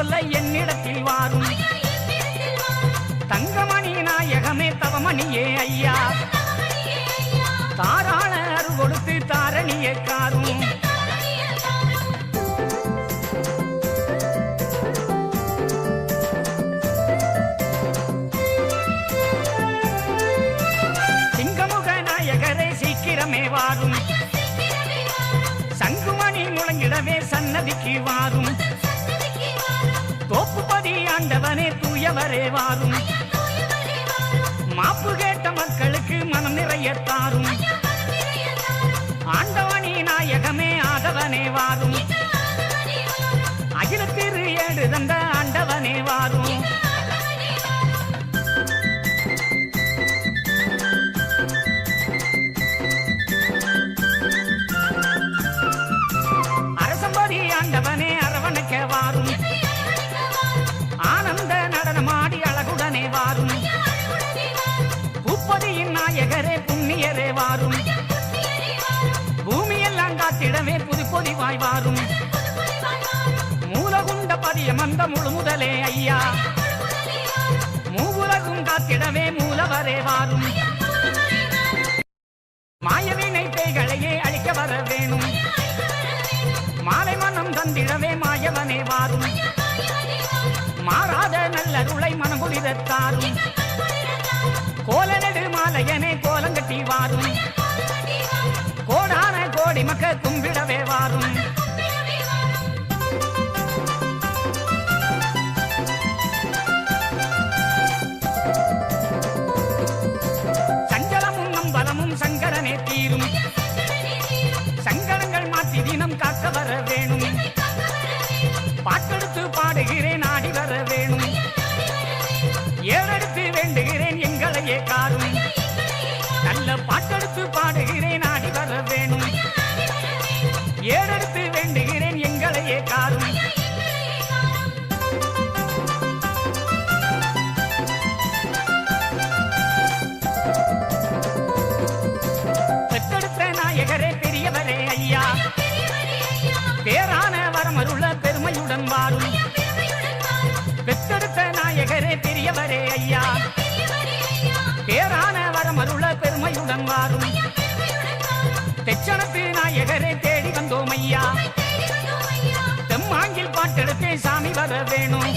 சொல்ல என்னிடத்தில் வாரும். தங்கமணி நாயகமே தவமணியே ஐயா. தாராள அருள் கொடுத்து தாரணியை காரும். சீக்கிரமே வாரும். சங்குமணி முழங்கிடவே சன்னதிக்கு வாரும். ஆண்டவனே தூயவரே வாரும். மாப்பு கேட்ட மக்களுக்கு புண்ணியரே வாரும். பூமியெல்லாம் காத்திடவே புது பொதிவாய் வாரும். மூலகுண்ட பதியம் அந்த முழு முதலே ஐயா. மூவுலகும் காத்திடவே மூலவரே வாரும். மாயவினை பேய்களையே அழிக்க வர வேணும். மாலை மனம் தந்திடவே மாயவனே வாரும். மாறாத நல்லருளை மனமுடிதத்தாரும் கோல கோலநெடு மாலையனே கோலங்கட்டி வாரும். கோடான கோடி மக்க கும்பிடவே வாரும். எங்களையே காரும் நல்ல பாட்டெடுத்து பாடு. பெருமையுடன் வாரும். தெச்சனத்து நாயகரே தேடி வந்தோம் ஐயா. தெம்மாங்கில் பாட்டெடுத்தே சாமி வர வேணும்.